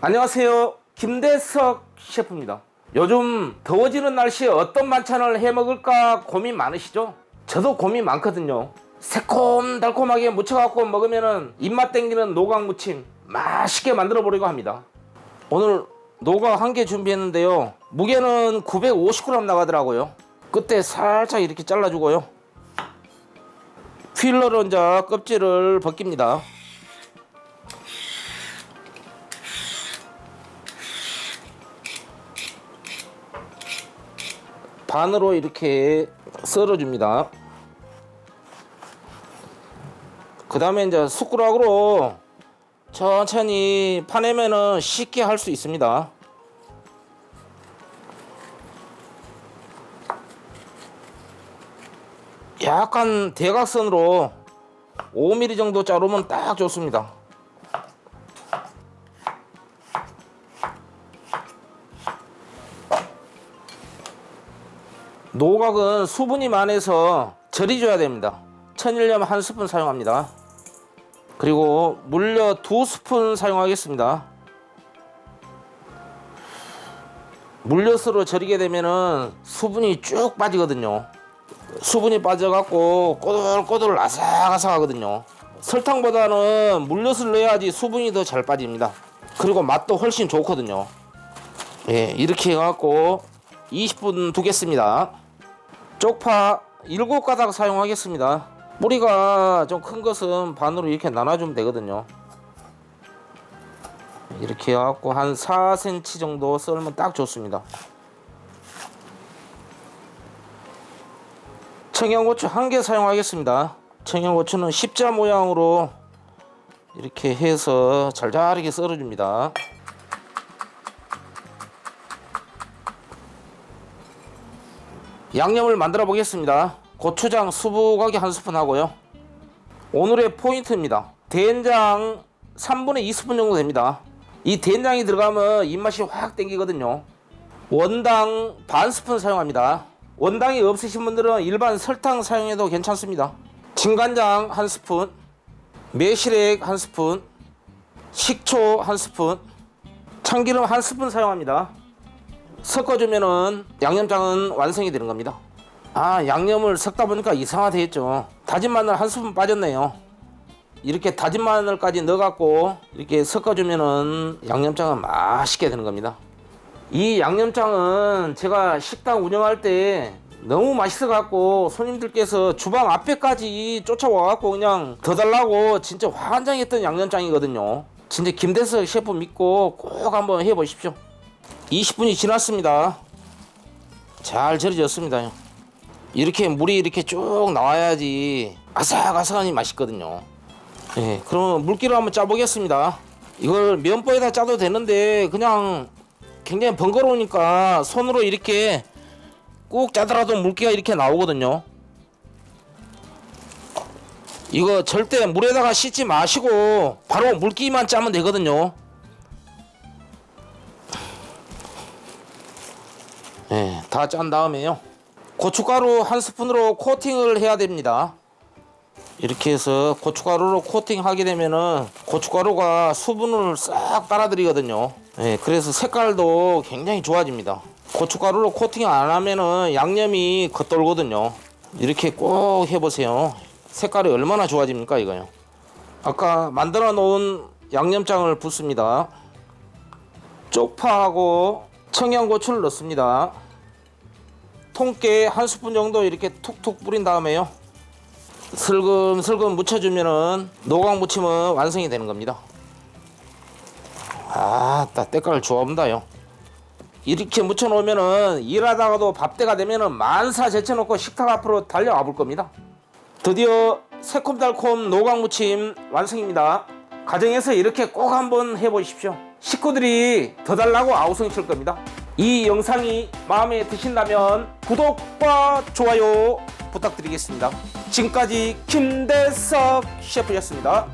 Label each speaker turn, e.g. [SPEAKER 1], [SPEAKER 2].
[SPEAKER 1] 안녕하세요. 김대석 셰프입니다. 요즘 더워지는 날씨에 어떤 반찬을 해 먹을까 고민 많으시죠? 저도 고민 많거든요. 새콤달콤하게 무쳐갖고 먹으면 입맛 땡기는 노각 무침 맛있게 만들어 보려고 합니다. 오늘 노각 한 개 준비했는데요. 무게는 950g 나가더라고요. 끝에 살짝 이렇게 잘라주고요. 필러로 이제 껍질을 벗깁니다. 반으로 이렇게 썰어줍니다. 그 다음에 이제 숟가락으로 천천히 파내면은 쉽게 할 수 있습니다. 약간 대각선으로 5mm 정도 자르면 딱 좋습니다. 노각은 수분이 많아서 절이줘야 됩니다. 천일염 한 스푼 사용합니다. 그리고 물엿 두 스푼 사용하겠습니다. 물엿으로 절이게 되면은 수분이 쭉 빠지거든요. 수분이 빠져갖고 꼬들꼬들 아삭아삭하거든요. 설탕보다는 물엿을 넣어야지 수분이 더 잘 빠집니다. 그리고 맛도 훨씬 좋거든요. 예, 이렇게 해갖고 20분 두겠습니다. 쪽파 7가닥 사용하겠습니다. 뿌리가 좀 큰 것은 반으로 이렇게 나눠주면 되거든요. 이렇게 해갖고 한 4cm 정도 썰면 딱 좋습니다. 청양고추 한 개 사용하겠습니다. 청양고추는 십자 모양으로 이렇게 해서 잘잘하게 썰어줍니다. 양념을 만들어 보겠습니다. 고추장 수북하게 한 스푼 하고요. 오늘의 포인트입니다. 된장 3분의 2스푼 정도 됩니다. 이 된장이 들어가면 입맛이 확 땡기거든요. 원당 반 스푼 사용합니다. 원당이 없으신 분들은 일반 설탕 사용해도 괜찮습니다. 진간장 한 스푼, 매실액 한 스푼, 식초 한 스푼, 참기름 한 스푼 사용합니다. 섞어주면은 양념장은 완성이 되는 겁니다. 아 양념을 섞다 보니까 이상하게 했죠. 다진 마늘 한 스푼 빠졌네요. 이렇게 다진 마늘까지 넣어갖고 이렇게 섞어주면은 양념장은 맛있게 되는 겁니다. 이 양념장은 제가 식당 운영할 때 너무 맛있어 갖고 손님들께서 주방 앞에까지 쫓아와 갖고 그냥 더 달라고 진짜 환장했던 양념장이거든요. 진짜 김대석 셰프 믿고 꼭 한번 해보십시오. 20분이 지났습니다. 잘 절여졌습니다. 이렇게 물이 이렇게 쭉 나와야지 아삭아삭하니 맛있거든요. 예, 그러면 물기로 한번 짜보겠습니다. 이걸 면보에다 짜도 되는데 그냥 굉장히 번거로우니까 손으로 이렇게 꾹 짜더라도 물기가 이렇게 나오거든요. 이거 절대 물에다가 씻지 마시고 바로 물기만 짜면 되거든요. 예, 다짠 다음에요. 고춧가루 한 스푼으로 코팅을 해야 됩니다. 이렇게 해서 고춧가루로 코팅하게 되면은 고춧가루가 수분을 싹 빨아들이거든요. 예, 그래서 색깔도 굉장히 좋아집니다. 고춧가루로 코팅 안 하면은 양념이 겉돌거든요. 이렇게 꼭 해보세요. 색깔이 얼마나 좋아집니까 이거요. 아까 만들어 놓은 양념장을 붓습니다. 쪽파하고 청양고추를 넣습니다. 통깨 한 스푼 정도 이렇게 툭툭 뿌린 다음에요. 슬금슬금 묻혀주면은 노각 무침은 완성이 되는 겁니다. 아 따 때깔 좋아본다요. 이렇게 묻혀놓으면은 일하다가도 밥때가 되면은 만사 제쳐놓고 식탁 앞으로 달려와 볼 겁니다. 드디어 새콤달콤 노각 무침 완성입니다. 가정에서 이렇게 꼭 한번 해보십시오. 식구들이 더 달라고 아우성이 칠 겁니다. 이 영상이 마음에 드신다면 구독과 좋아요 부탁드리겠습니다. 지금까지 김대석 셰프였습니다.